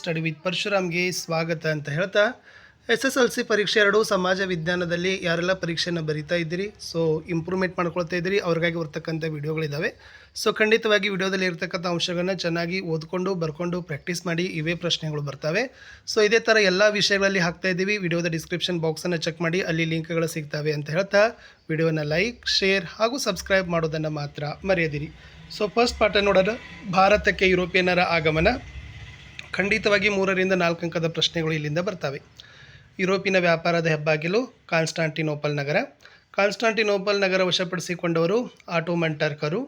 Study with ಪರಶುರಾಮ್ಗೆ ಸ್ವಾಗತ ಅಂತ ಹೇಳ್ತಾ, ಎಸ್ ಎಸ್ ಎಲ್ ಸಿ ಪರೀಕ್ಷೆ ಎರಡು ಸಮಾಜ ವಿಜ್ಞಾನದಲ್ಲಿ ಯಾರೆಲ್ಲ ಪರೀಕ್ಷೆನ ಬರಿತಾ ಇದ್ದೀರಿ, ಸೊ ಇಂಪ್ರೂವ್ಮೆಂಟ್ ಮಾಡ್ಕೊಳ್ತಾ ಇದ್ದೀರಿ, ಅವ್ರಿಗಾಗಿ ಬರ್ತಕ್ಕಂಥ ವಿಡಿಯೋಗಳಿದ್ದಾವೆ ಸೊ ಖಂಡಿತವಾಗಿ ವಿಡಿಯೋದಲ್ಲಿ ಇರ್ತಕ್ಕಂಥ ಅಂಶಗಳನ್ನ ಚೆನ್ನಾಗಿ ಓದ್ಕೊಂಡು, ಬರ್ಕೊಂಡು ಪ್ರಾಕ್ಟೀಸ್ ಮಾಡಿ ಇವೇ ಪ್ರಶ್ನೆಗಳು ಬರ್ತವೆ. ಸೊ ಇದೇ ಥರ ಎಲ್ಲ ವಿಷಯಗಳಲ್ಲಿ ಹಾಕ್ತಾ ಇದ್ದೀವಿ, ವಿಡಿಯೋದ ಡಿಸ್ಕ್ರಿಪ್ಷನ್ ಬಾಕ್ಸನ್ನು ಚೆಕ್ ಮಾಡಿ ಅಲ್ಲಿ ಲಿಂಕ್ಗಳು ಸಿಗ್ತವೆ ಅಂತ ಹೇಳ್ತಾ, ವಿಡಿಯೋನ ಲೈಕ್ ಶೇರ್ ಹಾಗೂ ಸಬ್ಸ್ಕ್ರೈಬ್ ಮಾಡೋದನ್ನು ಮಾತ್ರ ಮರೆಯದಿರಿ. ಸೊ ಫಸ್ಟ್ ಪಾಠ ನೋಡೋಣ, ಭಾರತಕ್ಕೆ ಯುರೋಪಿಯನ್ನರ ಆಗಮನ. ಖಂಡಿತವಾಗಿ ಮೂರರಿಂದ ನಾಲ್ಕು ಅಂಕದ ಪ್ರಶ್ನೆಗಳು ಇಲ್ಲಿಂದ ಬರ್ತವೆ. ಯುರೋಪಿನ ವ್ಯಾಪಾರದ ಹೆಬ್ಬಾಗಿಲು, ಕಾನ್ಸ್ಟಾಂಟಿನೋಪಲ್ ನಗರ. ಕಾನ್ಸ್ಟಾಂಟಿನೋಪಲ್ ನಗರ ವಶಪಡಿಸಿಕೊಂಡವರು ಆಟೋಮನ್ ಟರ್ಕರು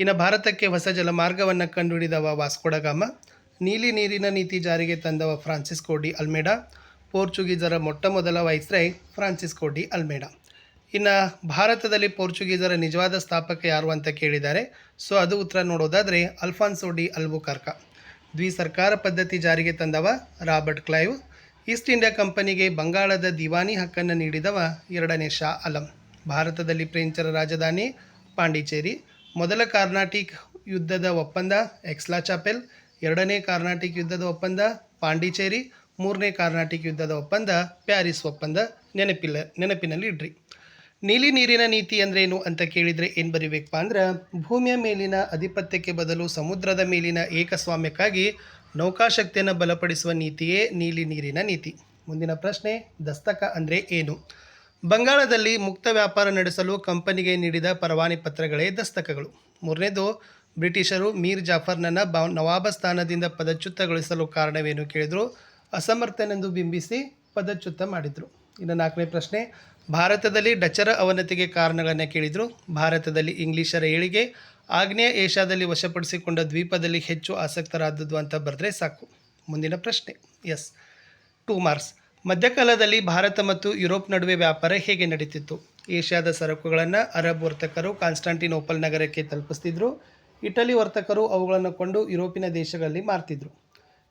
ಇನ್ನು ಭಾರತಕ್ಕೆ ಹೊಸ ಜಲಮಾರ್ಗವನ್ನು ಕಂಡುಹಿಡಿದವ ವಾಸ್ಕೋಡಗಾಮ ನೀಲಿ ನೀರಿನ ನೀತಿ ಜಾರಿಗೆ ತಂದವ ಫ್ರಾನ್ಸಿಸ್ಕೋ ಡಿ ಅಲ್ಮೇಡಾ. ಪೋರ್ಚುಗೀಸರ ಮೊಟ್ಟ ಮೊದಲ ವೈಸ್ರಾಯ್ ಫ್ರಾನ್ಸಿಸ್ಕೋ ಡಿ ಅಲ್ಮೇಡಾ. ಇನ್ನು ಭಾರತದಲ್ಲಿ ಪೋರ್ಚುಗೀಸರ ನಿಜವಾದ ಸ್ಥಾಪಕ ಯಾರು ಅಂತ ಕೇಳಿದ್ದಾರೆ. ಸೊ ಅದು ಉತ್ತರ ನೋಡೋದಾದರೆ ಅಲ್ಫಾನ್ಸೋ ಡಿ ಅಲ್ಬುಕರ್ಕ. ದ್ವಿ ಸರ್ಕಾರ ಪದ್ಧತಿ ಜಾರಿಗೆ ತಂದವ ರಾಬರ್ಟ್ ಕ್ಲೈವ್. ಈಸ್ಟ್ ಇಂಡಿಯಾ ಕಂಪನಿಗೆ ಬಂಗಾಳದ ದಿವಾನಿ ಹಕ್ಕನ್ನು ನೀಡಿದವ ಎರಡನೇ ಶಾ ಅಲಂ. ಭಾರತದಲ್ಲಿ ಪ್ರೇಂಚರ ರಾಜಧಾನಿ ಪಾಂಡಿಚೇರಿ. ಮೊದಲ ಕಾರ್ನಾಟಿಕ್ ಯುದ್ಧದ ಒಪ್ಪಂದ ಎಕ್ಸ್ಲಾ ಚಾಪೆಲ್. ಎರಡನೇ ಕಾರ್ನಾಟಿಕ್ ಯುದ್ಧದ ಒಪ್ಪಂದ ಪಾಂಡಿಚೇರಿ. ಮೂರನೇ ಕಾರ್ನಾಟಿಕ್ ಯುದ್ಧದ ಒಪ್ಪಂದ ಪ್ಯಾರಿಸ್ ಒಪ್ಪಂದ ನೆನಪಿಲ್ಲ ನೆನಪಿನಲ್ಲಿ ಇಡ್ರಿ ನೀಲಿ ನೀರಿನ ನೀತಿ ಅಂದ್ರೇನು ಅಂತ ಕೇಳಿದರೆ ಏನು ಬರೀಬೇಕಪ್ಪ ಅಂದ್ರೆ, ಭೂಮಿಯ ಮೇಲಿನ ಅಧಿಪತ್ಯಕ್ಕೆ ಬದಲು ಸಮುದ್ರದ ಮೇಲಿನ ಏಕಸ್ವಾಮ್ಯಕ್ಕಾಗಿ ನೌಕಾಶಕ್ತಿಯನ್ನು ಬಲಪಡಿಸುವ ನೀತಿಯೇ ನೀಲಿ ನೀರಿನ ನೀತಿ. ಮುಂದಿನ ಪ್ರಶ್ನೆ, ದಸ್ತಕ ಅಂದರೆ ಏನು? ಬಂಗಾಳದಲ್ಲಿ ಮುಕ್ತ ವ್ಯಾಪಾರ ನಡೆಸಲು ಕಂಪನಿಗೆ ನೀಡಿದ ಪರವಾನಿ ಪತ್ರಗಳೇ ದಸ್ತಕಗಳು. ಮೂರನೇದು, ಬ್ರಿಟಿಷರು ಮೀರ್ ಜಾಫರ್ನನ್ನು ಬ, ನವಾಬ ಸ್ಥಾನದಿಂದ ಪದಚ್ಯುತಗೊಳಿಸಲು ಕಾರಣವೇನು ಕೇಳಿದರು? ಅಸಮರ್ಥನೆಂದು ಬಿಂಬಿಸಿ ಪದಚ್ಯುತ ಮಾಡಿದರು. ಇನ್ನು ನಾಲ್ಕನೇ ಪ್ರಶ್ನೆ, ಭಾರತದಲ್ಲಿ ಡಚರ ಅವನತಿಗೆ ಕಾರಣಗಳನ್ನು ಕೇಳಿದರು. ಭಾರತದಲ್ಲಿ ಇಂಗ್ಲಿಷರ ಏಳಿಗೆ ಆಗ್ನೇಯ ಏಷ್ಯಾದಲ್ಲಿ ವಶಪಡಿಸಿಕೊಂಡ ದ್ವೀಪದಲ್ಲಿ ಹೆಚ್ಚು ಆಸಕ್ತರಾದದ್ದು ಅಂತ ಬರೆದ್ರೆ ಸಾಕು. ಮುಂದಿನ ಪ್ರಶ್ನೆ, ಎಸ್, ಟೂ ಮಾರ್ಕ್ಸ್. ಮಧ್ಯಕಾಲದಲ್ಲಿ ಭಾರತ ಮತ್ತು ಯುರೋಪ್ ನಡುವೆ ವ್ಯಾಪಾರ ಹೇಗೆ ನಡೀತಿತ್ತು? ಏಷ್ಯಾದ ಸರಕುಗಳನ್ನು ಅರಬ್ ವರ್ತಕರು ಕಾನ್ಸ್ಟಾಂಟಿನೋಪಲ್ ನಗರಕ್ಕೆ ತಲುಪಿಸ್ತಿದ್ರು. ಇಟಲಿ ವರ್ತಕರು ಅವುಗಳನ್ನು ಕೊಂಡು ಯುರೋಪಿನ ದೇಶಗಳಲ್ಲಿ ಮಾರ್ತಿದ್ರು.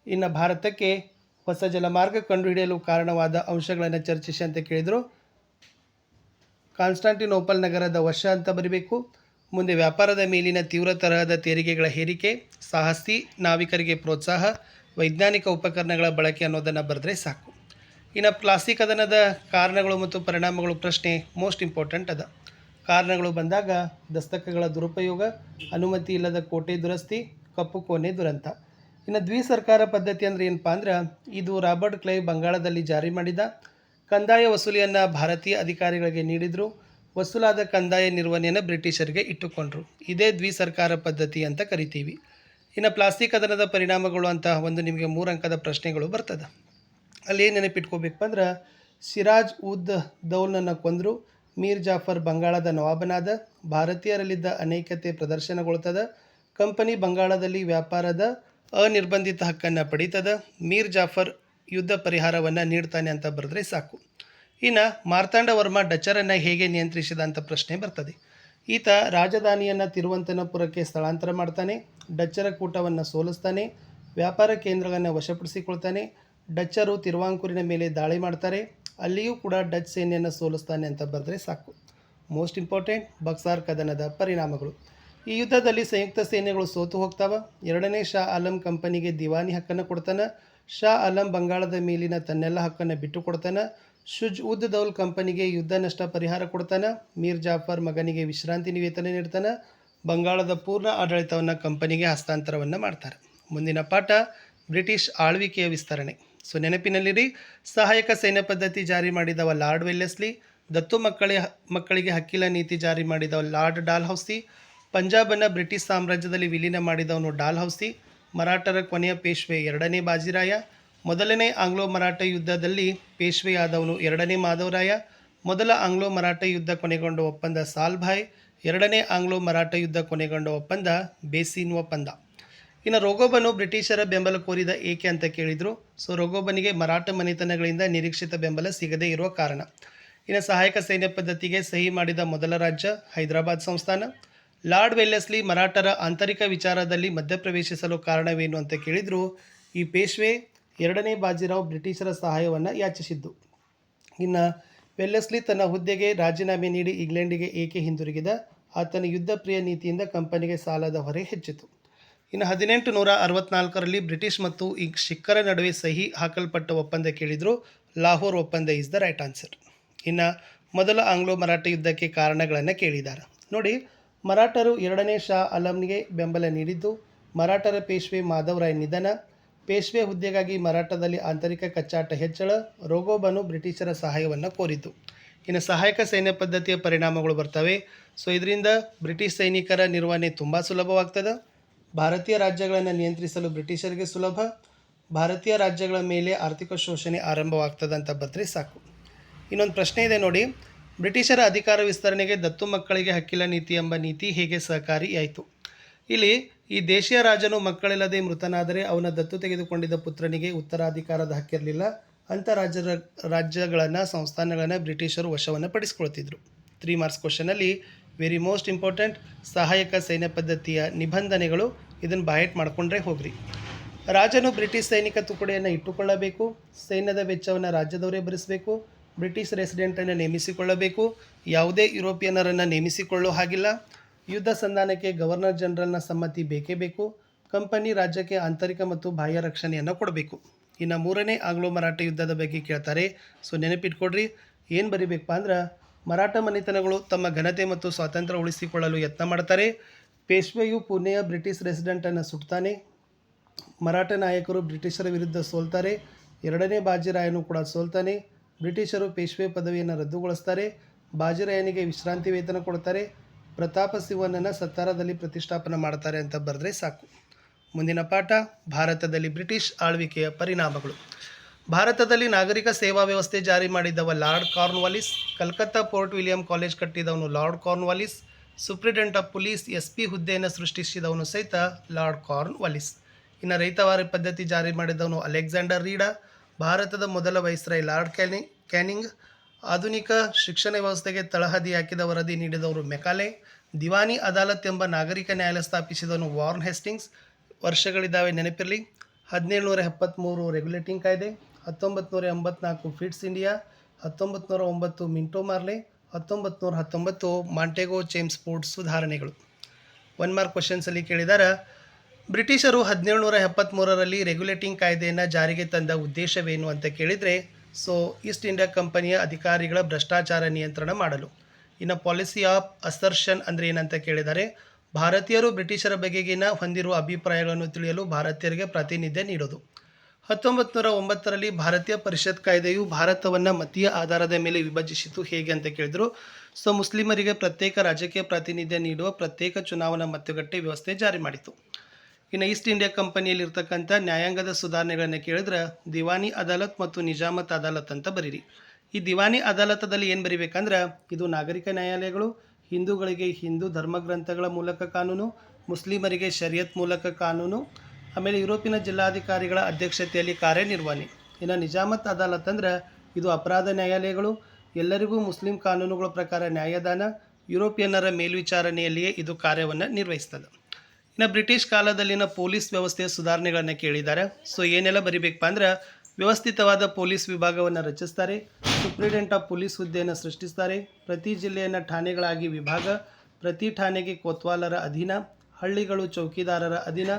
ಇನ್ನು ಭಾರತಕ್ಕೆ ಹೊಸ ಜಲಮಾರ್ಗ ಕಂಡುಹಿಡಿಯಲು ಕಾರಣವಾದ ಅಂಶಗಳನ್ನು ಚರ್ಚಿಸಿ ಅಂತ ಕೇಳಿದರು. ಕಾನ್ಸ್ಟಾಂಟಿನೋಪಲ್ ನಗರದ ವಶ ಅಂತ ಬರಬೇಕು. ಮುಂದೆ ವ್ಯಾಪಾರದ ಮೇಲಿನ ತೀವ್ರ ತರಹದ ತೆರಿಗೆಗಳ ಹೇರಿಕೆ, ಸಾಹಸಿ, ನಾವಿಕರಿಗೆ ಪ್ರೋತ್ಸಾಹ, ವೈಜ್ಞಾನಿಕ ಉಪಕರಣಗಳ ಬಳಕೆ ಅನ್ನೋದನ್ನು ಬರೆದ್ರೆ ಸಾಕು. ಇನ್ನು ಪ್ಲಾಸ್ಟಿಕ್ ಕದನದ ಕಾರಣಗಳು ಮತ್ತು ಪರಿಣಾಮಗಳು ಪ್ರಶ್ನೆ ಮೋಸ್ಟ್ ಇಂಪಾರ್ಟೆಂಟ್ ಅದ. ಕಾರಣಗಳು ಬಂದಾಗ ದಸ್ತಕಗಳ ದುರುಪಯೋಗ, ಅನುಮತಿ ಇಲ್ಲದ ಕೋಟೆ ದುರಸ್ತಿ, ಕಪ್ಪು ಕೋಣೆ ದುರಂತ. ಇನ್ನು ದ್ವಿ ಸರ್ಕಾರ ಪದ್ಧತಿ ಅಂದರೆ ಏನಪ್ಪ ಅಂದ್ರೆ ಇದು ರಾಬರ್ಟ್ ಕ್ಲೈವ್ ಬಂಗಾಳದಲ್ಲಿ ಜಾರಿ ಮಾಡಿದ ಕಂದಾಯ ವಸೂಲಿಯನ್ನು ಭಾರತೀಯ ಅಧಿಕಾರಿಗಳಿಗೆ ನೀಡಿದರು. ವಸೂಲಾದ ಕಂದಾಯ ನಿರ್ವಹಣೆಯನ್ನು ಬ್ರಿಟಿಷರಿಗೆ ಇಟ್ಟುಕೊಂಡ್ರು. ಇದೇ ದ್ವಿ ಸರ್ಕಾರ ಪದ್ಧತಿ ಅಂತ ಕರಿತೀವಿ. ಇನ್ನು ಪ್ಲಾಸ್ಟಿಕ್ ಅದನದ ಪರಿಣಾಮಗಳು ಅಂತ ಒಂದು ನಿಮಗೆ ಮೂರು ಅಂಕದ ಪ್ರಶ್ನೆಗಳು ಬರ್ತದೆ. ಅಲ್ಲಿ ಏನು ನೆನಪಿಟ್ಕೋಬೇಕಪ್ಪ ಅಂದ್ರೆ ಸಿರಾಜ್ ಉದ್ ದೌಲ್ನನ್ನು ಕೊಂದರು. ಮೀರ್ ಜಾಫರ್ ಬಂಗಾಳದ ನವಾಬನಾದ. ಭಾರತೀಯರಲ್ಲಿದ್ದ ಅನೇಕತೆ ಪ್ರದರ್ಶನಗೊಳ್ತದ. ಕಂಪನಿ ಬಂಗಾಳದಲ್ಲಿ ವ್ಯಾಪಾರದ ಅನಿರ್ಬಂಧಿತ ಹಕ್ಕನ್ನು ಪಡೀತದ ಮೀರ್ ಜಾಫರ್ ಯುದ್ಧ ಪರಿಹಾರವನ್ನು ನೀಡ್ತಾನೆ ಅಂತ ಬರೆದ್ರೆ ಸಾಕು. ಇನ್ನು ಮಾರ್ತಾಂಡ ವರ್ಮ ಡಚರನ್ನು ಹೇಗೆ ನಿಯಂತ್ರಿಸಿದ ಅಂತ ಪ್ರಶ್ನೆ ಬರ್ತದೆ. ಈತ ರಾಜಧಾನಿಯನ್ನು ತಿರುವಂತನಪುರಕ್ಕೆ ಸ್ಥಳಾಂತರ ಮಾಡ್ತಾನೆ, ಡಚ್ಚರ ಕೂಟವನ್ನು ಸೋಲಿಸ್ತಾನೆ, ವ್ಯಾಪಾರ ಕೇಂದ್ರಗಳನ್ನು ವಶಪಡಿಸಿಕೊಳ್ತಾನೆ, ಡಚ್ಚರು ತಿರುವಾಂಕೂರಿನ ಮೇಲೆ ದಾಳಿ ಮಾಡ್ತಾರೆ, ಅಲ್ಲಿಯೂ ಕೂಡ ಡಚ್ ಸೇನೆಯನ್ನು ಸೋಲಿಸ್ತಾನೆ ಅಂತ ಬರೆದ್ರೆ ಸಾಕು. ಮೋಸ್ಟ್ ಇಂಪಾರ್ಟೆಂಟ್, ಬಕ್ಸಾರ್ ಕದನದ ಪರಿಣಾಮಗಳು. ಈ ಯುದ್ಧದಲ್ಲಿ ಸಂಯುಕ್ತ ಸೇನೆಗಳು ಸೋತು ಹೋಗ್ತಾವ. ಎರಡನೇ ಶಾ ಆಲಂ ಕಂಪನಿಗೆ ದಿವಾನಿ ಹಕ್ಕನ್ನು ಕೊಡ್ತಾನೆ. ಶಾ ಆಲಂ ಬಂಗಾಳದ ಮೇಲಿನ ತನ್ನೆಲ್ಲ ಹಕ್ಕನ್ನು ಬಿಟ್ಟು ಕೊಡ್ತಾನೆ. ಶುಜ್ ಉದ್ ದೌಲ್ ಕಂಪನಿಗೆ ಯುದ್ಧ ನಷ್ಟ ಪರಿಹಾರ ಕೊಡ್ತಾನೆ. ಮೀರ್ ಜಾಫರ್ ಮಗನಿಗೆ ವಿಶ್ರಾಂತಿ ನಿವೇತನ ನೀಡ್ತಾನೆ. ಬಂಗಾಳದ ಪೂರ್ಣ ಆಡಳಿತವನ್ನು ಕಂಪನಿಗೆ ಹಸ್ತಾಂತರವನ್ನು ಮಾಡ್ತಾರೆ. ಮುಂದಿನ ಪಾಠ, ಬ್ರಿಟಿಷ್ ಆಳ್ವಿಕೆಯ ವಿಸ್ತರಣೆ. ಸೊ ನೆನಪಿನಲ್ಲಿರಿ ಸಹಾಯಕ ಸೈನ್ಯ ಪದ್ಧತಿ ಜಾರಿ ಮಾಡಿದವ ಲಾರ್ಡ್ ವೆಲ್ಲೆಸ್ಲಿ, ದತ್ತು ಮಕ್ಕಳ, ಮಕ್ಕಳಿಗೆ ಹಕ್ಕಿಲ ನೀತಿ ಜಾರಿ ಮಾಡಿದವ ಲಾರ್ಡ್ ಡಾಲ್ ಹೌಸಿ ಪಂಜಾಬನ್ನು ಬ್ರಿಟಿಷ್ ಸಾಮ್ರಾಜ್ಯದಲ್ಲಿ ವಿಲೀನ ಮಾಡಿದವನು ಡಾಲ್ ಹೌಸಿ, ಮರಾಠರ ಕೊನೆಯ ಪೇಶ್ವೆ ಎರಡನೇ ಬಾಜಿರಾಯ, ಮೊದಲನೇ ಆಂಗ್ಲೋ ಮರಾಠ ಯುದ್ಧದಲ್ಲಿ ಪೇಶ್ವೆಯಾದವನು ಎರಡನೇ ಮಾಧವರಾಯ, ಮೊದಲ ಆಂಗ್ಲೋ ಮರಾಠ ಯುದ್ಧ ಕೊನೆಗೊಂಡ ಒಪ್ಪಂದ ಸಾಲ್ಭಾಯ್, ಎರಡನೇ ಆಂಗ್ಲೋ ಮರಾಠ ಯುದ್ಧ ಕೊನೆಗೊಂಡ ಒಪ್ಪಂದ ಬೇಸಿನ್ ಒಪ್ಪಂದ ಇನ್ನು ರೋಗೋಬನು ಬ್ರಿಟಿಷರ ಬೆಂಬಲ ಕೋರಿದ ಏಕೆ ಅಂತ ಕೇಳಿದರು. ಸೊ, ರೋಗೋಬನಿಗೆ ಮರಾಠ ಮನೆತನಗಳಿಂದ ನಿರೀಕ್ಷಿತ ಬೆಂಬಲ ಸಿಗದೇ ಇರುವ ಕಾರಣ. ಇನ್ನು ಸಹಾಯಕ ಸೈನ್ಯ ಪದ್ಧತಿಗೆ ಸಹಿ ಮಾಡಿದ ಮೊದಲ ರಾಜ್ಯ ಹೈದರಾಬಾದ್ ಸಂಸ್ಥಾನ. ಲಾರ್ಡ್ ವೆಲ್ಲೆಸ್ಲಿ ಮರಾಠರ ಆಂತರಿಕ ವಿಚಾರದಲ್ಲಿ ಮಧ್ಯಪ್ರವೇಶಿಸಲು ಕಾರಣವೇನು ಅಂತ ಕೇಳಿದ್ರು, ಈ ಪೇಶ್ವೆ ಎರಡನೇ ಬಾಜಿರಾವ್ ಬ್ರಿಟಿಷರ ಸಹಾಯವನ್ನು ಯಾಚಿಸಿದ್ದು. ಇನ್ನು ವೆಲ್ಲೆಸ್ಲಿ ತನ್ನ ಹುದ್ದೆಗೆ ರಾಜೀನಾಮೆ ನೀಡಿ ಇಂಗ್ಲೆಂಡಿಗೆ ಏಕೆ ಹಿಂದಿರುಗಿದ, ಆತನ ಯುದ್ಧ ಪ್ರಿಯ ನೀತಿಯಿಂದ ಕಂಪನಿಗೆ ಸಾಲದ ಹೊರೆ ಹೆಚ್ಚಿತು. ಇನ್ನು ಹದಿನೆಂಟು ನೂರ ಅರವತ್ನಾಲ್ಕರಲ್ಲಿ ಬ್ರಿಟಿಷ್ ಮತ್ತು ಈ ಸಿಖ್ಖರ ನಡುವೆ ಸಹಿ ಹಾಕಲ್ಪಟ್ಟ ಒಪ್ಪಂದ ಕೇಳಿದರು, ಲಾಹೋರ್ ಒಪ್ಪಂದ ಇಸ್ ದ ರೈಟ್ ಆನ್ಸರ್. ಇನ್ನು ಮೊದಲ ಆಂಗ್ಲೋ ಮರಾಠ ಯುದ್ಧಕ್ಕೆ ಕಾರಣಗಳನ್ನು ಕೇಳಿದ್ದಾರೆ ನೋಡಿ ಮರಾಠರು ಎರಡನೇ ಶಾ ಆಲಂಗೆ ಬೆಂಬಲ ನೀಡಿದ್ದು, ಮರಾಠರ ಪೇಶ್ವೆ ಮಾಧವರಾಯ್ ನಿಧನ, ಪೇಶ್ವೆ ಹುದ್ದೆಗಾಗಿ ಮರಾಠದಲ್ಲಿ ಆಂತರಿಕ ಕಚ್ಚಾಟ ಹೆಚ್ಚಳ, ರೋಗೋಬನು ಬ್ರಿಟಿಷರ ಸಹಾಯವನ್ನು ಕೋರಿತು ಇನ್ನು ಸಹಾಯಕ ಸೈನ್ಯ ಪದ್ಧತಿಯ ಪರಿಣಾಮಗಳು ಬರ್ತವೆ. ಸೊ, ಇದರಿಂದ ಬ್ರಿಟಿಷ್ ಸೈನಿಕರ ನಿರ್ವಹಣೆ ತುಂಬ ಸುಲಭವಾಗ್ತದೆ. ಭಾರತೀಯ ರಾಜ್ಯಗಳನ್ನು ನಿಯಂತ್ರಿಸಲು ಬ್ರಿಟಿಷರಿಗೆ ಸುಲಭ. ಭಾರತೀಯ ರಾಜ್ಯಗಳ ಮೇಲೆ ಆರ್ಥಿಕ ಶೋಷಣೆ ಆರಂಭವಾಗ್ತದೆ ಅಂತ ಸಾಕು. ಇನ್ನೊಂದು ಪ್ರಶ್ನೆ ಇದೆ ನೋಡಿ. ಬ್ರಿಟಿಷರ ಅಧಿಕಾರ ವಿಸ್ತರಣೆಗೆ ದತ್ತು ಮಕ್ಕಳಿಗೆ ಹಕ್ಕಿಲ್ಲ ನೀತಿ ಎಂಬ ನೀತಿ ಹೇಗೆ ಸಹಕಾರಿಯಾಯಿತು ಇಲ್ಲಿ ಈ ದೇಶೀಯ ರಾಜನು ಮಕ್ಕಳಿಲ್ಲದೆ ಮೃತನಾದರೆ ಅವನ ದತ್ತು ತೆಗೆದುಕೊಂಡಿದ್ದ ಪುತ್ರನಿಗೆ ಉತ್ತರಾಧಿಕಾರದ ಹಕ್ಕಿರಲಿಲ್ಲ. ಅಂಥ ರಾಜ್ಯ ರಾಜ್ಯಗಳನ್ನು, ಸಂಸ್ಥಾನಗಳನ್ನು ಬ್ರಿಟಿಷರು ವಶವನ್ನು ಪಡಿಸಿಕೊಳ್ತಿದ್ರು. ತ್ರೀ ಮಾರ್ಕ್ಸ್ ಕ್ವಶನಲ್ಲಿ ವೆರಿ ಮೋಸ್ಟ್ ಇಂಪಾರ್ಟೆಂಟ್ ಸಹಾಯಕ ಸೈನ್ಯ ಪದ್ಧತಿಯ ನಿಬಂಧನೆಗಳು ಇದನ್ನು ಬಾಯಟ್ ಮಾಡಿಕೊಂಡ್ರೆ ಹೋಗ್ರಿ. ರಾಜನು ಬ್ರಿಟಿಷ್ ಸೈನಿಕ ತುಕಡಿಯನ್ನು ಇಟ್ಟುಕೊಳ್ಳಬೇಕು, ಸೈನ್ಯದ ವೆಚ್ಚವನ್ನು ರಾಜ್ಯದವರೇ ಭರಿಸಬೇಕು ಬ್ರಿಟಿಷ್ ರೆಸಿಡೆಂಟನ್ನು ನೇಮಿಸಿಕೊಳ್ಳಬೇಕು. ಯಾವುದೇ ಯುರೋಪಿಯನ್ನರನ್ನು ನೇಮಿಸಿಕೊಳ್ಳೋ ಹಾಗಿಲ್ಲ. ಯುದ್ಧ ಸಂಧಾನಕ್ಕೆ ಗವರ್ನರ್ ಜನರಲ್ನ ಸಮ್ಮತಿ ಬೇಕೇ ಬೇಕು. ಕಂಪನಿ ರಾಜ್ಯಕ್ಕೆ ಆಂತರಿಕ ಮತ್ತು ಬಾಹ್ಯ ರಕ್ಷಣೆಯನ್ನು ಕೊಡಬೇಕು. ಇನ್ನು ಮೂರನೇ ಆಂಗ್ಲೋ ಮರಾಠ ಯುದ್ಧದ ಬಗ್ಗೆ ಕೇಳ್ತಾರೆ. ಸೊ ನೆನಪಿಟ್ಕೊಡ್ರಿ ಏನು ಬರಿಬೇಕಪ್ಪ ಅಂದ್ರೆ, ಮರಾಠ ಮನೆತನಗಳು ತಮ್ಮ ಘನತೆ ಮತ್ತು ಸ್ವಾತಂತ್ರ್ಯ ಉಳಿಸಿಕೊಳ್ಳಲು ಯತ್ನ ಮಾಡ್ತಾರೆ. ಪೇಶ್ವೆಯು ಪುಣೆಯ ಬ್ರಿಟಿಷ್ ರೆಸಿಡೆಂಟನ್ನು ಸುಡ್ತಾನೆ. ಮರಾಠ ನಾಯಕರು ಬ್ರಿಟಿಷರ ವಿರುದ್ಧ ಸೋಲ್ತಾರೆ. ಎರಡನೇ ಬಾಜಿರಾಯನು ಕೂಡ ಸೋಲ್ತಾನೆ. ಬ್ರಿಟಿಷರು ಪೇಶ್ವೆ ಪದವಿಯನ್ನು ರದ್ದುಗೊಳಿಸ್ತಾರೆ, ಬಾಜಿರಾಯನಿಗೆ ವಿಶ್ರಾಂತಿ ವೇತನ ಕೊಡ್ತಾರೆ, ಪ್ರತಾಪ ಸಿಂಹನನ್ನು ಸತ್ತಾರದಲ್ಲಿ ಪ್ರತಿಷ್ಠಾಪನೆ ಮಾಡ್ತಾರೆ ಅಂತ ಬರೆದ್ರೆ ಸಾಕು. ಮುಂದಿನ ಪಾಠ, ಭಾರತದಲ್ಲಿ ಬ್ರಿಟಿಷ್ ಆಳ್ವಿಕೆಯ ಪರಿಣಾಮಗಳು. ಭಾರತದಲ್ಲಿ ನಾಗರಿಕ ಸೇವಾ ವ್ಯವಸ್ಥೆ ಜಾರಿ ಮಾಡಿದವ Lord Cornwallis, Calcutta fort William college ಕಟ್ಟಿದವನು Lord Cornwallis, superintendent of police S P ಹುದ್ದೆಯನ್ನು ಸೃಷ್ಟಿಸಿದವನು ಸಹಿತ ಲಾರ್ಡ್ ಕಾರ್ನ್ವಾಲಿಸ್. ಇನ್ನು ರೈತವಾರಿ ಪದ್ಧತಿ ಜಾರಿ ಮಾಡಿದವನು ಅಲೆಕ್ಸಾಂಡರ್ ರೀಡಾ ಭಾರತದ ಮೊದಲ ವೈಸ್ರಾಯ್ ಲಾರ್ಡ್ ಕ್ಯಾನಿಂಗ್ ಕ್ಯಾನಿಂಗ್ ಆಧುನಿಕ ಶಿಕ್ಷಣ ವ್ಯವಸ್ಥೆಗೆ ತಳಹದಿ ಹಾಕಿದ ವರದಿ ನೀಡಿದವರು ಮೆಕಾಲೆ. ದಿವಾನಿ ಅದಾಲತ್ ಎಂಬ ನಾಗರಿಕ ನ್ಯಾಯಾಲಯ ಸ್ಥಾಪಿಸಿದವನು ವಾರ್ನ್ ಹೆಸ್ಟಿಂಗ್ಸ್ ವರ್ಷಗಳಿದ್ದಾವೆ ನೆನಪಿರಲಿ. ಹದಿನೇಳು ನೂರ ಎಪ್ಪತ್ತ್ಮೂರು ರೆಗ್ಯುಲೇಟಿಂಗ್ ಕಾಯ್ದೆ ಹತ್ತೊಂಬತ್ತು ನೂರ ಎಂಬತ್ನಾಲ್ಕು ಫಿಟ್ಸ್ ಇಂಡಿಯಾ ಹತ್ತೊಂಬತ್ತು ನೂರ ಒಂಬತ್ತು ಮಿಂಟೋ ಮಾರ್ಲೆ ಹತ್ತೊಂಬತ್ತು ನೂರ ಹತ್ತೊಂಬತ್ತು ಮಾಂಟೆಗೋ ಚೇಮ್ಸ್ ಸ್ಪೋರ್ಟ್ಸ್ ಸುಧಾರಣೆಗಳು. ಒನ್ ಮಾರ್ಕ್ ಕ್ವಶನ್ಸಲ್ಲಿ ಕೇಳಿದಾರ ಬ್ರಿಟಿಷರು ಹದಿನೇಳು ನೂರ ಎಪ್ಪತ್ತ್ಮೂರರಲ್ಲಿ ರೆಗ್ಯುಲೇಟಿಂಗ್ ಕಾಯ್ದೆಯನ್ನು ಜಾರಿಗೆ ತಂದ ಉದ್ದೇಶವೇನು ಅಂತ ಕೇಳಿದರೆ ಸೊ ಈಸ್ಟ್ ಇಂಡಿಯಾ ಕಂಪನಿಯ ಅಧಿಕಾರಿಗಳ ಭ್ರಷ್ಟಾಚಾರ ನಿಯಂತ್ರಣ ಮಾಡಲು. ಇನ್ನು ಪಾಲಿಸಿ ಆಫ್ ಅಸರ್ಷನ್ ಅಂದರೆ ಏನಂತ ಕೇಳಿದರೆ, ಭಾರತೀಯರು ಬ್ರಿಟಿಷರ ಬಗೆಗಿನ ಹೊಂದಿರುವ ಅಭಿಪ್ರಾಯಗಳನ್ನು ತಿಳಿಯಲು ಭಾರತೀಯರಿಗೆ ಪ್ರಾತಿನಿಧ್ಯ ನೀಡೋದು. ಹತ್ತೊಂಬತ್ತು ನೂರ ಒಂಬತ್ತರಲ್ಲಿ ಭಾರತೀಯ ಪರಿಷತ್ ಕಾಯ್ದೆಯು ಭಾರತವನ್ನು ಮತೀಯ ಆಧಾರದ ಮೇಲೆ ವಿಭಜಿಸಿತು ಹೇಗೆ ಅಂತ ಕೇಳಿದರು ಸೊ ಮುಸ್ಲಿಮರಿಗೆ ಪ್ರತ್ಯೇಕ ರಾಜಕೀಯ ಪ್ರಾತಿನಿಧ್ಯ ನೀಡುವ ಪ್ರತ್ಯೇಕ ಚುನಾವಣಾ ಮತಗಟ್ಟೆ ವ್ಯವಸ್ಥೆ ಜಾರಿ ಮಾಡಿತು ಇನ್ನು ಈಸ್ಟ್ ಇಂಡಿಯಾ ಕಂಪನಿಯಲ್ಲಿರ್ತಕ್ಕಂಥ ನ್ಯಾಯಾಂಗದ ಸುಧಾರಣೆಗಳನ್ನು ಕೇಳಿದ್ರೆ ದಿವಾನಿ ಅದಾಲತ್ ಮತ್ತು ನಿಜಾಮತ್ ಅದಾಲತ್ ಅಂತ ಬರೀರಿ. ಈ ದಿವಾನಿ ಅದಾಲತದಲ್ಲಿ ಏನು ಬರಿಬೇಕಂದ್ರೆ ಇದು ನಾಗರಿಕ ನ್ಯಾಯಾಲಯಗಳು, ಹಿಂದೂಗಳಿಗೆ ಹಿಂದೂ ಧರ್ಮಗ್ರಂಥಗಳ ಮೂಲಕ ಕಾನೂನು, ಮುಸ್ಲಿಮರಿಗೆ ಶರಿಯತ್ ಮೂಲಕ ಕಾನೂನು, ಆಮೇಲೆ ಯುರೋಪಿನ ಜಿಲ್ಲಾಧಿಕಾರಿಗಳ ಅಧ್ಯಕ್ಷತೆಯಲ್ಲಿ ಕಾರ್ಯನಿರ್ವಹಣೆ. ಇನ್ನು ನಿಜಾಮತ್ ಅದಾಲತ್ ಅಂದ್ರೆ ಇದು ಅಪರಾಧ ನ್ಯಾಯಾಲಯಗಳು, ಎಲ್ಲರಿಗೂ ಮುಸ್ಲಿಂ ಕಾನೂನುಗಳ ಪ್ರಕಾರ ನ್ಯಾಯದಾನ, ಯುರೋಪಿಯನ್ನರ ಮೇಲ್ವಿಚಾರಣೆಯಲ್ಲಿಯೇ ಇದು ಕಾರ್ಯವನ್ನು ನಿರ್ವಹಿಸ್ತದೆ. ಇನ್ನು ಬ್ರಿಟಿಷ್ ಕಾಲದಲ್ಲಿನ ಪೊಲೀಸ್ ವ್ಯವಸ್ಥೆಯ ಸುಧಾರಣೆಗಳನ್ನು ಕೇಳಿದ್ದಾರೆ. ಸೊ ಏನೆಲ್ಲ ಬರಿಬೇಕಪ್ಪ ಅಂದ್ರೆ, ವ್ಯವಸ್ಥಿತವಾದ ಪೊಲೀಸ್ ವಿಭಾಗವನ್ನು ರಚಿಸ್ತಾರೆ ಸುಪ್ರಿಟೆಂಟ್ ಆಫ್ ಪೊಲೀಸ್ ಹುದ್ದೆಯನ್ನು ಸೃಷ್ಟಿಸ್ತಾರೆ, ಪ್ರತಿ ಜಿಲ್ಲೆಯನ್ನು ಠಾಣೆಗಳಾಗಿ ವಿಭಾಗ, ಪ್ರತಿ ಠಾಣೆಗೆ ಕೊತ್ವಾಲರ ಅಧೀನ, ಹಳ್ಳಿಗಳು ಚೌಕಿದಾರರ ಅಧೀನ,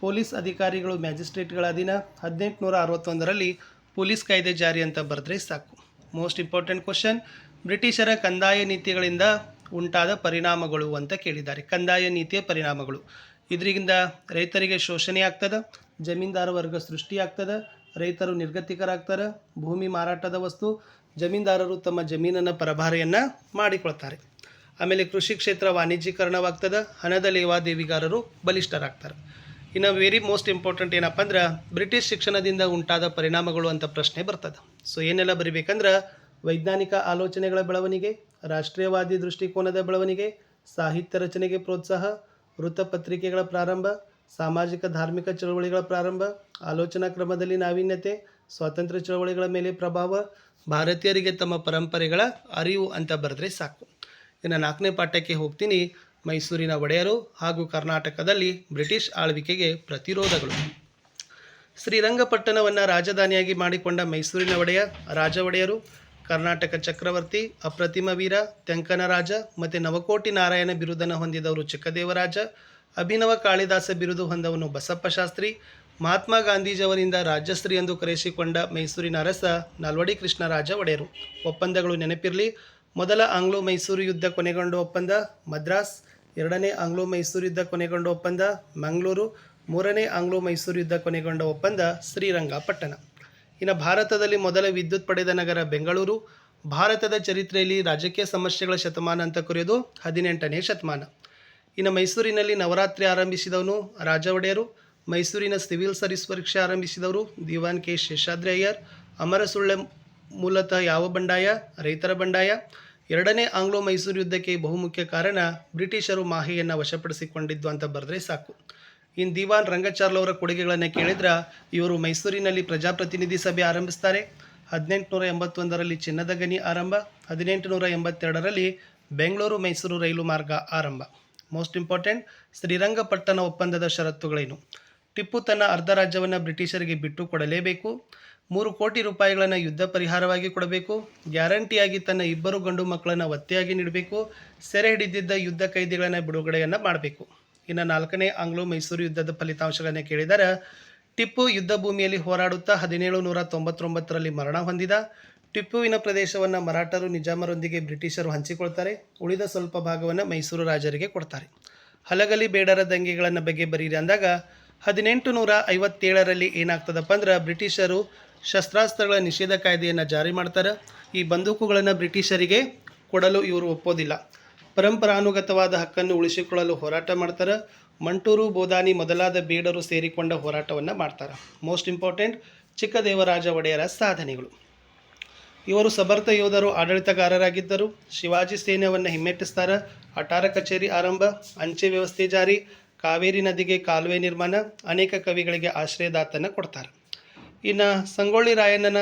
ಪೊಲೀಸ್ ಅಧಿಕಾರಿಗಳು ಮ್ಯಾಜಿಸ್ಟ್ರೇಟ್ಗಳ ಅಧೀನ ಹದಿನೆಂಟು ನೂರ ಅರವತ್ತೊಂದರಲ್ಲಿ ಪೊಲೀಸ್ ಕಾಯ್ದೆ ಜಾರಿ ಅಂತ ಬರೆದ್ರೆ ಸಾಕು. ಮೋಸ್ಟ್ ಇಂಪಾರ್ಟೆಂಟ್ ಕ್ವಶನ್ ಬ್ರಿಟಿಷರ ಕಂದಾಯ ನೀತಿಗಳಿಂದ ಉಂಟಾದ ಪರಿಣಾಮಗಳು ಅಂತ ಕೇಳಿದ್ದಾರೆ. ಕಂದಾಯ ನೀತಿಯ ಪರಿಣಾಮಗಳು. ಇದರಿಂದ ರೈತರಿಗೆ ಶೋಷಣೆ ಆಗ್ತದೆ, ಜಮೀನ್ದಾರ ವರ್ಗ ಸೃಷ್ಟಿಯಾಗ್ತದೆ ರೈತರು ನಿರ್ಗತಿಕರಾಗ್ತಾರೆ, ಭೂಮಿ ಮಾರಾಟದ ವಸ್ತು ಜಮೀನ್ದಾರರು ತಮ್ಮ ಜಮೀನನ್ನು ಪರಭಾರೆಯನ್ನು ಮಾಡಿಕೊಳ್ತಾರೆ. ಆಮೇಲೆ ಕೃಷಿ ಕ್ಷೇತ್ರ ವಾಣಿಜ್ಯೀಕರಣವಾಗ್ತದೆ, ಹಣದ ಲೇವಾದೇವಿಗಾರರು ಬಲಿಷ್ಠರಾಗ್ತಾರೆ. ಇನ್ನು ವೆರಿ ಮೋಸ್ಟ್ ಇಂಪಾರ್ಟೆಂಟ್ ಏನಪ್ಪ ಅಂದ್ರೆ, ಬ್ರಿಟಿಷ್ ಶಿಕ್ಷಣದಿಂದ ಉಂಟಾದ ಪರಿಣಾಮಗಳು ಅಂತ ಪ್ರಶ್ನೆ ಬರ್ತದೆ. ಸೊ ಏನೆಲ್ಲ ಬರಿಬೇಕಂದ್ರೆ, ವೈಜ್ಞಾನಿಕ ಆಲೋಚನೆಗಳ ಬೆಳವಣಿಗೆ, ರಾಷ್ಟ್ರೀಯವಾದಿ ದೃಷ್ಟಿಕೋನದ ಬೆಳವಣಿಗೆ, ಸಾಹಿತ್ಯ ರಚನೆಗೆ ಪ್ರೋತ್ಸಾಹ ವೃತ್ತಪತ್ರಿಕೆಗಳ ಪ್ರಾರಂಭ, ಸಾಮಾಜಿಕ ಧಾರ್ಮಿಕ ಚಳವಳಿಗಳ ಪ್ರಾರಂಭ, ಆಲೋಚನಾ ಕ್ರಮದಲ್ಲಿ ನಾವೀನ್ಯತೆ, ಸ್ವಾತಂತ್ರ್ಯ ಚಳವಳಿಗಳ ಮೇಲೆ ಪ್ರಭಾವ, ಭಾರತೀಯರಿಗೆ ತಮ್ಮ ಪರಂಪರೆಗಳ ಅರಿವು ಅಂತ ಬರೆದ್ರೆ ಸಾಕು. ಇನ್ನು ನಾಲ್ಕನೇ ಪಾಠಕ್ಕೆ ಹೋಗ್ತೀನಿ. ಮೈಸೂರಿನ ಒಡೆಯರು ಹಾಗೂ ಕರ್ನಾಟಕದಲ್ಲಿ ಬ್ರಿಟಿಷ್ ಆಳ್ವಿಕೆಗೆ ಪ್ರತಿರೋಧಗಳು. ಶ್ರೀರಂಗಪಟ್ಟಣವನ್ನು ರಾಜಧಾನಿಯಾಗಿ ಮಾಡಿಕೊಂಡ ಮೈಸೂರಿನ ಒಡೆಯ, ರಾಜ ಒಡೆಯರು ಕರ್ನಾಟಕ ಚಕ್ರವರ್ತಿ, ಅಪ್ರತಿಮ ವೀರ ತೆಂಕನರಾಜ ಮತ್ತು ನವಕೋಟಿ ನಾರಾಯಣ ಬಿರುದನ್ನು ಹೊಂದಿದವರು ಚಿಕ್ಕದೇವರಾಜ, ಅಭಿನವ ಕಾಳಿದಾಸ ಬಿರುದು ಹೊಂದವನು ಬಸಪ್ಪ ಶಾಸ್ತ್ರಿ, ಮಹಾತ್ಮ ಗಾಂಧೀಜಿಯವರಿಂದ ರಾಜ್ಯಶ್ರೀ ಎಂದು ಕರೆಸಿಕೊಂಡ ಮೈಸೂರಿನ ಅರಸ ನಾಲ್ವಡಿ ಕೃಷ್ಣರಾಜ ಒಡೆಯರು. ಒಪ್ಪಂದಗಳು ನೆನಪಿರಲಿ. ಮೊದಲ ಆಂಗ್ಲೋ ಮೈಸೂರು ಯುದ್ಧ ಕೊನೆಗೊಂಡ ಒಪ್ಪಂದ, ಮದ್ರಾಸ್. ಎರಡನೇ ಆಂಗ್ಲೋ ಮೈಸೂರು ಯುದ್ಧ ಕೊನೆಗೊಂಡ ಒಪ್ಪಂದ, ಮಂಗಳೂರು. ಮೂರನೇ ಆಂಗ್ಲೋ ಮೈಸೂರು ಯುದ್ಧ ಕೊನೆಗೊಂಡ ಒಪ್ಪಂದ, ಶ್ರೀರಂಗಪಟ್ಟಣ. ಇನ್ನು ಭಾರತದಲ್ಲಿ ಮೊದಲ ವಿದ್ಯುತ್ ಪಡೆದ ನಗರ ಬೆಂಗಳೂರು. ಭಾರತದ ಚರಿತ್ರೆಯಲ್ಲಿ ರಾಜಕೀಯ ಸಮಸ್ಯೆಗಳ ಶತಮಾನ ಅಂತ ಕರೆಯೋದು ಹದಿನೆಂಟನೇ ಶತಮಾನ. ಇನ್ನು ಮೈಸೂರಿನಲ್ಲಿ ನವರಾತ್ರಿ ಆರಂಭಿಸಿದವನು ರಾಜ ಒಡೆಯರು ಮೈಸೂರಿನ ಸಿವಿಲ್ ಸರ್ವಿಸ್ ಪರೀಕ್ಷೆ ಆರಂಭಿಸಿದವರು ದಿವಾನ್ ಕೆ ಶೇಷಾದ್ರಿ ಅಯ್ಯರ್ ಅಮರ ಸುಳ್ಳೆ ಮೂಲತಃ ಯಾವ ಬಂಡಾಯ? ರೈತರ ಬಂಡಾಯ. ಎರಡನೇ ಆಂಗ್ಲೋ ಮೈಸೂರು ಯುದ್ಧಕ್ಕೆ ಬಹುಮುಖ್ಯ ಕಾರಣ ಬ್ರಿಟಿಷರು ಮಾಹೆಯನ್ನು ವಶಪಡಿಸಿಕೊಂಡಿದ್ದು ಅಂತ ಬರೆದ್ರೆ ಸಾಕು. ಇನ್ನು ದಿವಾನ್ ರಂಗಚಾರ್ಲ್ ಅವರ ಕೊಡುಗೆಗಳನ್ನು ಕೇಳಿದ್ರೆ ಇವರು ಮೈಸೂರಿನಲ್ಲಿ ಪ್ರಜಾಪ್ರತಿನಿಧಿ ಸಭೆ ಆರಂಭಿಸ್ತಾರೆ. ಹದಿನೆಂಟುನೂರ ಎಂಬತ್ತೊಂದರಲ್ಲಿ ಚಿನ್ನದ ಗಣಿ ಆರಂಭ, ಹದಿನೆಂಟುನೂರ ಎಂಬತ್ತೆರಡರಲ್ಲಿ ಬೆಂಗಳೂರು ಮೈಸೂರು ರೈಲು ಮಾರ್ಗ ಆರಂಭ. ಮೋಸ್ಟ್ ಇಂಪಾರ್ಟೆಂಟ್, ಶ್ರೀರಂಗಪಟ್ಟಣ ಒಪ್ಪಂದದ ಷರತ್ತುಗಳೇನು? ಟಿಪ್ಪು ತನ್ನ ಅರ್ಧ ರಾಜ್ಯವನ್ನು ಬ್ರಿಟಿಷರಿಗೆ ಬಿಟ್ಟು ಕೊಡಲೇಬೇಕು. ಮೂರು ಕೋಟಿ ರೂಪಾಯಿಗಳನ್ನು ಯುದ್ಧ ಪರಿಹಾರವಾಗಿ ಕೊಡಬೇಕು. ಗ್ಯಾರಂಟಿಯಾಗಿ ತನ್ನ ಇಬ್ಬರು ಗಂಡು ಮಕ್ಕಳನ್ನು ಒತ್ತೆಯಾಗಿ ನೀಡಬೇಕು. ಸೆರೆ ಹಿಡಿದಿದ್ದ ಯುದ್ಧ ಕೈದಿಗಳನ್ನು ಬಿಡುಗಡೆಯನ್ನು ಮಾಡಬೇಕು. ಇನ್ನು ನಾಲ್ಕನೇ ಆಂಗ್ಲೋ ಮೈಸೂರು ಯುದ್ಧದ ಫಲಿತಾಂಶಗಳನ್ನು ಕೇಳಿದರೆ. ಟಿಪ್ಪು ಯುದ್ಧ ಭೂಮಿಯಲ್ಲಿ ಹೋರಾಡುತ್ತಾ ಹದಿನೇಳು ನೂರ ತೊಂಬತ್ತೊಂಬತ್ತರಲ್ಲಿ ಮರಣ ಹೊಂದಿದ. ಟಿಪ್ಪುವಿನ ಪ್ರದೇಶವನ್ನು ಮರಾಠರು ನಿಜಾಮರೊಂದಿಗೆ ಬ್ರಿಟಿಷರು ಹಂಚಿಕೊಳ್ತಾರೆ. ಉಳಿದ ಸ್ವಲ್ಪ ಭಾಗವನ್ನು ಮೈಸೂರು ರಾಜರಿಗೆ ಕೊಡ್ತಾರೆ. ಹಲಗಲಿ ಬೇಡರ ದಂಗೆಗಳನ್ನು ಬಗ್ಗೆ ಬರೀರಿ ಅಂದಾಗ ಹದಿನೆಂಟು ನೂರ ಐವತ್ತೇಳರಲ್ಲಿ ಏನಾಗ್ತದಪ್ಪ ಅಂದ್ರೆ ಬ್ರಿಟಿಷರು ಶಸ್ತ್ರಾಸ್ತ್ರಗಳ ನಿಷೇಧ ಕಾಯ್ದೆಯನ್ನು ಜಾರಿ ಮಾಡ್ತಾರೆ. ಈ ಬಂದೂಕುಗಳನ್ನು ಬ್ರಿಟಿಷರಿಗೆ ಕೊಡಲು ಇವರು ಒಪ್ಪೋದಿಲ್ಲ. ಪರಂಪರಾನುಗತವಾದ ಹಕ್ಕನ್ನು ಉಳಿಸಿಕೊಳ್ಳಲು ಹೋರಾಟ ಮಾಡ್ತಾರೆ. ಮಂಟೂರು, ಬೋದಾನಿ ಮೊದಲಾದ ಬೀಡರು ಸೇರಿಕೊಂಡ ಹೋರಾಟವನ್ನು ಮಾಡ್ತಾರೆ. ಮೋಸ್ಟ್ ಇಂಪಾರ್ಟೆಂಟ್, ಚಿಕ್ಕದೇವರಾಜ ಒಡೆಯರ ಸಾಧನೆಗಳು. ಇವರು ಸಮರ್ಥ ಯೋಧರು, ಆಡಳಿತಗಾರರಾಗಿದ್ದರು. ಶಿವಾಜಿ ಸೈನ್ಯವನ್ನು ಹಿಮ್ಮೆಟ್ಟಿಸ್ತಾರೆ. ಅಟಾರ ಕಚೇರಿ ಆರಂಭ, ಅಂಚೆ ವ್ಯವಸ್ಥೆ ಜಾರಿ, ಕಾವೇರಿ ನದಿಗೆ ಕಾಲುವೆ ನಿರ್ಮಾಣ, ಅನೇಕ ಕವಿಗಳಿಗೆ ಆಶ್ರಯದಾತನ ಕೊಡ್ತಾರೆ. ಇನ್ನು ಸಂಗೊಳ್ಳಿ ರಾಯಣ್ಣನ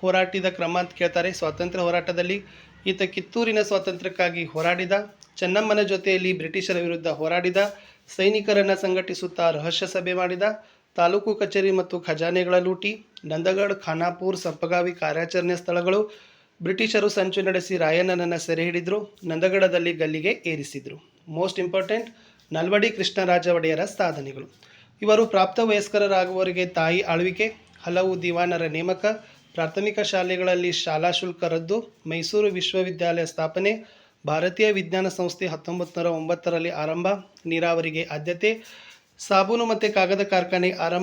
ಹೋರಾಟಿದ ಕ್ರಮ ಅಂತ ಕೇಳ್ತಾರೆ. ಸ್ವಾತಂತ್ರ್ಯ ಹೋರಾಟದಲ್ಲಿ ಈತ ಕಿತ್ತೂರಿನ ಸ್ವಾತಂತ್ರ್ಯಕ್ಕಾಗಿ ಹೋರಾಡಿದ, ಚೆನ್ನಮ್ಮನ ಜೊತೆಯಲ್ಲಿ ಬ್ರಿಟಿಷರ ವಿರುದ್ಧ ಹೋರಾಡಿದ, ಸೈನಿಕರನ್ನು ಸಂಘಟಿಸುತ್ತಾ ರಹಸ್ಯ ಸಭೆ ಮಾಡಿದ, ತಾಲೂಕು ಕಚೇರಿ ಮತ್ತು ಖಜಾನೆಗಳ ಲೂಟಿ, ನಂದಗಢ, ಖಾನಾಪುರ್, ಸಂಪಗಾವಿ ಕಾರ್ಯಾಚರಣೆ ಸ್ಥಳಗಳು ಬ್ರಿಟಿಷರು ಸಂಚು ನಡೆಸಿ ರಾಯಣ್ಣನನ್ನು ಸೆರೆ ಹಿಡಿದ್ರು ನಂದಗಡದಲ್ಲಿ ಗಲ್ಲಿಗೆ ಏರಿಸಿದರು. ಮೋಸ್ಟ್ ಇಂಪಾರ್ಟೆಂಟ್, ನಲ್ವಡಿ ಕೃಷ್ಣರಾಜ ಒಡೆಯರ ಸಾಧನೆಗಳು. ಇವರು ಪ್ರಾಪ್ತ ವಯಸ್ಕರಾಗುವವರಿಗೆ ತಾಯಿ ಆಳ್ವಿಕೆ, ಹಲವು ದಿವಾನರ ನೇಮಕ ಪ್ರಾಥಮಿಕ ಶಾಲೆಗಳಲ್ಲಿ ಶಾಲಾ ಶುಲ್ಕ ರದ್ದು ಮೈಸೂರು ವಿಶ್ವವಿದ್ಯಾಲಯ ಸ್ಥಾಪನೆ, ಭಾರತೀಯ ವಿಜ್ಞಾನ ಸಂಸ್ಥೆ ಹತ್ತೊಂಬತ್ತು ನೂರ ಒಂಬತ್ತರಲ್ಲಿ ಆರಂಭ, ನೀರಾವರಿಗೆ ಆದ್ಯತೆ, ಸಾಬೂನು ಮತ್ತು ಕಾಗದ ಕಾರ್ಖಾನೆ ಆರಂಭ